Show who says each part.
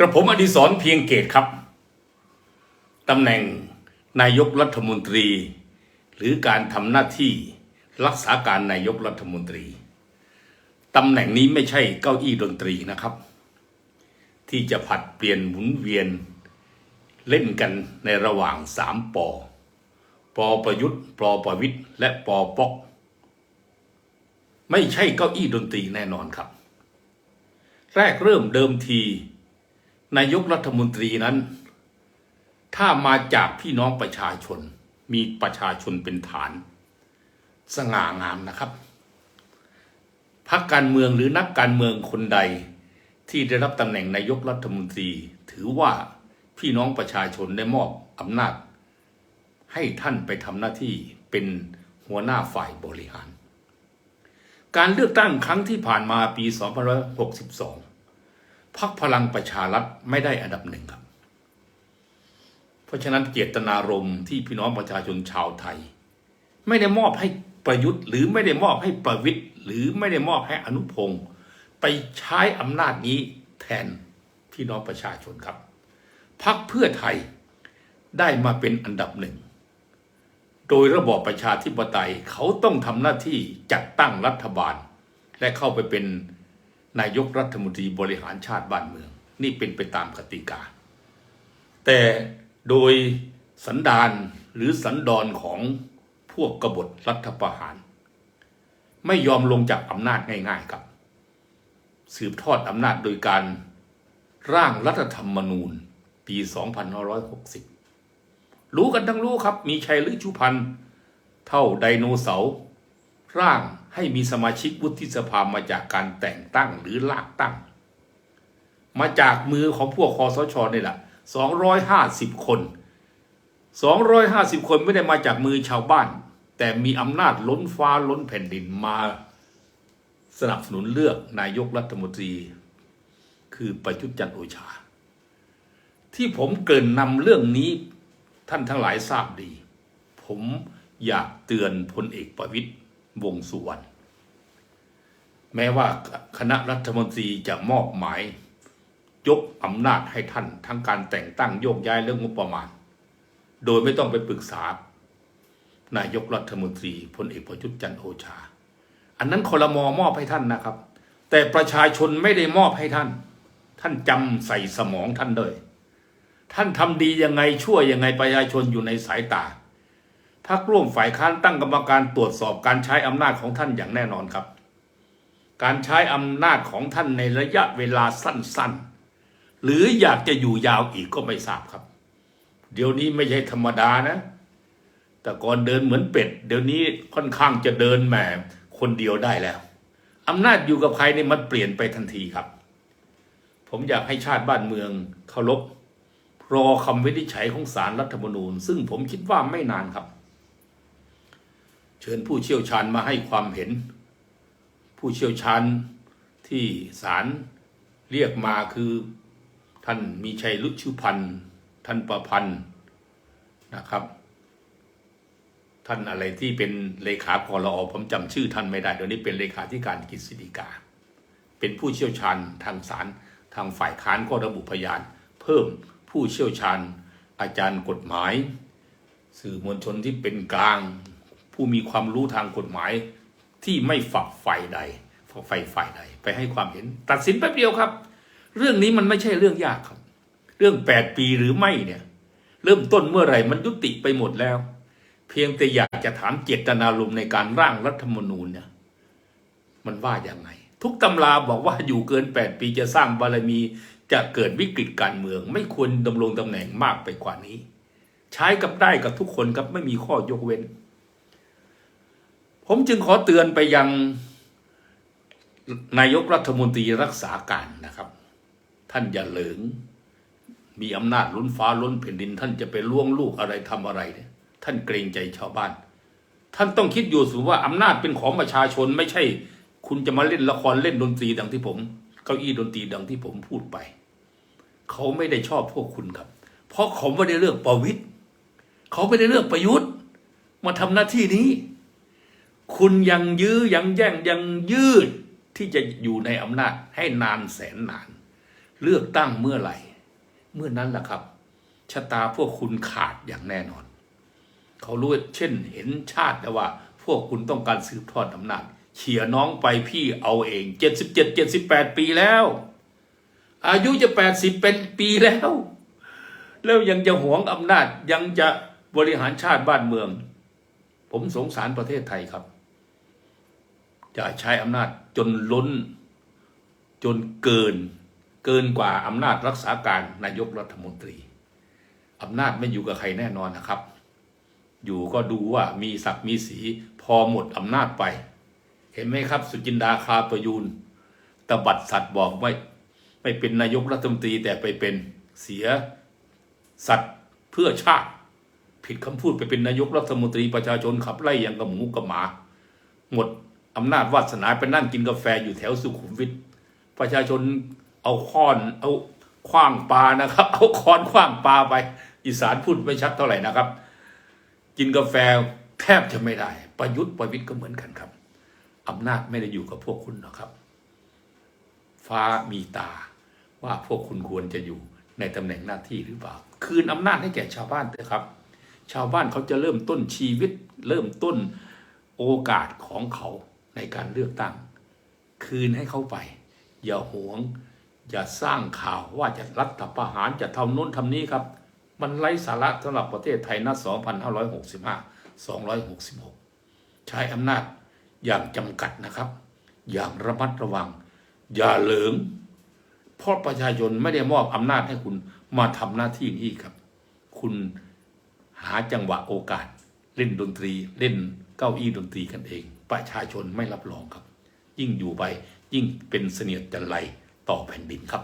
Speaker 1: กระผมอดิศรเพียงเกตครับตำแหน่งนายกรัฐมนตรี หรือการทำหน้าที่รักษาการนายกรัฐมนตรีตำแหน่งนี้ไม่ใช่เก้าอี้ดนตรีนะครับ ที่จะผัดเปลี่ยนหมุนเวียน เล่นกันในระหว่างสามปอปอประยุทธ์ปอประวิทย์และปอปอกไม่ใช่เก้าอี้ดนตรีแน่นอนครับ แรกเริ่มเดิมที นายกรัฐมนตรีนั้น ถ้ามาจากพี่น้องประชาชน มีประชาชนเป็นฐาน สง่างามนะครับพรรคการเมืองหรือนักการเมืองคนใดที่ได้รับตำแหน่งนายกรัฐมนตรี ถือว่าพี่น้องประชาชนได้มอบอำนาจ ให้ท่านไปทำหน้าที่เป็นหัวหน้าฝ่ายบริหาร การเลือกตั้งครั้งที่ผ่านมาปี 2562 พักพลังประชารัฐไม่ได้อันดับหนึ่งครับ เพราะฉะนั้นเจตนารมณ์ที่พี่น้องประชาชนชาวไทย ไม่ได้มอบให้ประยุทธ์ หรือไม่ได้มอบให้ประวิทย์หรือไม่ได้มอบให้อนุพงศ์ไปใช้อำนาจนี้แทนพี่น้องประชาชนครับพักเพื่อไทยได้มาเป็นอันดับหนึ่ง โดยระบอบประชาธิปไตยเขาต้องทำหน้าที่จัดตั้งรัฐบาล และเข้าไปเป็น นายกรัฐมนตรีบริหารชาติบ้านเมือง นี่เป็นไปตามกติกา แต่โดยสันดานหรือสันดอนของพวกกบฏรัฐประหาร ไม่ยอมลงจากอำนาจง่าย ๆครับ สืบทอดอำนาจโดยการร่างรัฐธรรมนูญปี 2560 รู้กันทั้งรู้ครับ มีชัยฤชุพันธ์เท่าไดโนเสาร์ร่างให้มีสมาชิกวุฒิสภามาจากการแต่งตั้งหรือลากตั้ง มาจากมือของพวกคอสชนี่แหละ250คน250คนไม่ได้มาจากมือชาวบ้าน แต่มีอำนาจล้นฟ้าล้นแผ่นดินมาสนับสนุนเลือกนายกรัฐมนตรี คือประยุทธ์จันทร์โอชา ที่ผมเกินนำเรื่องนี้ท่านทั้งหลายทราบดี ผมอยากเตือนพลเอกประวิตย วงสุวรรณแม้ว่าคณะรัฐมนตรีจะมอบหมาย ยกอำนาจให้ท่านทั้งการแต่งตั้งโยกย้ายเรื่องงบประมาณ โดยไม่ต้องไปปรึกษานายกรัฐมนตรีพลเอกประยุทธ์จันทร์โอชา อันนั้นคอรมอมอบให้ท่านนะครับ แต่ประชาชนไม่ได้มอบให้ท่าน ท่านจำใส่สมองท่านเลย ท่านทำดียังไงชั่วยังไงประชาชนอยู่ในสายตา พักร่วมฝ่ายค้านตั้งกรรมการตรวจสอบการใช้อำนาจของท่านอย่างแน่นอนครับ การใช้อำนาจของท่านในระยะเวลาสั้นๆ หรืออยากจะอยู่ยาวอีกก็ไม่ทราบครับ เดี๋ยวนี้ไม่ใช่ธรรมดานะ แต่ก่อนเดินเหมือนเป็ด เดี๋ยวนี้ค่อนข้างจะเดินแหมคนเดียวได้แล้วอำนาจอยู่กับใครเนี่ยมันเปลี่ยนไปทันทีครับ ผมอยากให้ชาติบ้านเมืองเคารพรอคำวินิจฉัยของศาลรัฐธรรมนูญ ซึ่งผมคิดว่าไม่นานครับ เชิญผู้เชี่ยวชาญมาให้ความเห็น ผู้เชี่ยวชาญที่ศาลเรียกมาคือ ท่านมีชัยรุชุพันธ์ท่านประพันธ์นะครับ ท่านอะไรที่เป็นเลขาพลอผมจำชื่อท่านไม่ได้เดี๋ยวนี้เป็นเลขาธิการกฤษฎีกา เป็นผู้เชี่ยวชาญทางศาลทางฝ่ายค้านก็ระบุพยาน เพิ่มผู้เชี่ยวชาญอาจารย์กฎหมาย สื่อมวลชนที่เป็นกลาง ผู้มีความรู้ทางกฎหมายที่ไม่ฝักใฝ่ใดฝักใฝ่ฝ่ายใด ไปให้ความเห็น ตัดสินแป๊บเดียวครับ เรื่องนี้มันไม่ใช่เรื่องยากครับ เรื่องแปดปีหรือไม่เนี่ย เริ่มต้นเมื่อไหร่มันยุติไปหมดแล้ว เพียงแต่อยากจะถามเจตนารมณ์ในการร่างรัฐธรรมนูญเนี่ยมันว่าอย่างไง ทุกตำราบอกว่าอยู่เกินแปดปีจะสร้างบารมีจะเกิดวิกฤตการเมือง ไม่ควรดำรงตำแหน่งมากไปกว่านี้ ใช้กับได้กับทุกคนครับไม่มีข้อยกเว้น ผมจึงขอเตือนไปยังนายกรัฐมนตรีรักษาการนะครับ ท่านอย่าเหลิง มีอำนาจล้นฟ้าล้นแผ่นดิน ท่านจะไปล่วงลูกอะไรทำอะไรเนี่ยท่านเกรงใจชาวบ้าน ท่านต้องคิดอยู่สูว่าอำนาจเป็นของประชาชนไม่ใช่ คุณจะมาเล่นละครเล่นดนตรีดังที่ผม เก้าอี้ดนตรีดังที่ผมพูดไป เขาไม่ได้ชอบพวกคุณครับ เพราะเขาไม่ได้เลือกประวิตยเขาไม่ได้เลือกประยุทธ์ มาทำหน้าที่นี้ คุณยังยื้อยังแย่งยังยืดที่จะอยู่ในอำนาจให้นานแสนนาน เลือกตั้งเมื่อไหร่ เมื่อนั้นแหละครับ ชะตาพวกคุณขาดอย่างแน่นอน เขารู้เช่นเห็นชาติแล้วว่า พวกคุณต้องการสืบทอดอำนาจเขี่ยน้องไปพี่เอาเองเจ็ดสิบเจ็ดเจ็ดสิบแปดปีแล้ว อายุจะแปดสิบเป็นปีแล้ว แล้วยังจะหวงอำนาจยังจะบริหารชาติบ้านเมือง ผมสงสารประเทศไทยครับ จะใช้อำนาจจนล้น จนเกิน เกินกว่าอำนาจรักษาการนายกรัฐมนตรีอำนาจไม่อยู่กับใครแน่นอนนะครับ อยู่ก็ดูว่ามีศักดิ์มีสีพอหมดอำนาจไป เห็นไหมครับ สุจินดาคาประยูนตบัดสัตว์บอกไม่ไม่เป็นนายกรัฐมนตรีแต่ไปเป็นเสียสัตว์เพื่อชาติ ผิดคำพูดไปเป็นนายกรัฐมนตรีประชาชนขับไล่อย่างกับหมูกับหมา หมด อำนาจวาสนาไปนั่งกินกาแฟอยู่แถวสุขุมวิทประชาชนเอาค้อนเอาคว้างปลานะครับ เอาค้อนคว้างปลาไป อีสานพูดไม่ชัดเท่าไหร่นะครับ กินกาแฟแทบจะไม่ได้ ประยุทธ์ประวิทย์ก็เหมือนกันครับอำนาจไม่ได้อยู่กับพวกคุณหรอกครับ ฟ้ามีตาว่าพวกคุณควรจะอยู่ในตำแหน่งหน้าที่หรือเปล่า คืนอำนาจให้แก่ชาวบ้านเถอะครับ ชาวบ้านเขาจะเริ่มต้นชีวิต เริ่มต้นโอกาสของเขา ในการเลือกตั้ง คืนให้เขาไป อย่าหวง อย่าสร้างข่าวว่าจะรัฐประหารจะทำโน้นทำนี้ครับ มันไร้สาระสำหรับประเทศไทยนั2565 266 ใช้อำนาจอย่างจำกัดนะครับ อย่างระมัดระวัง อย่าเหลิงเพราะประชาชนไม่ได้มอบอำนาจให้คุณมาทำหน้าที่นี้ครับ คุณหาจังหวะโอกาส เล่นดนตรี เล่นเก้าอี้ดนตรีกันเอง ประชาชนไม่รับรองครับ ยิ่งอยู่ไปยิ่งเป็นเสนียดจันไรต่อแผ่นดินครับ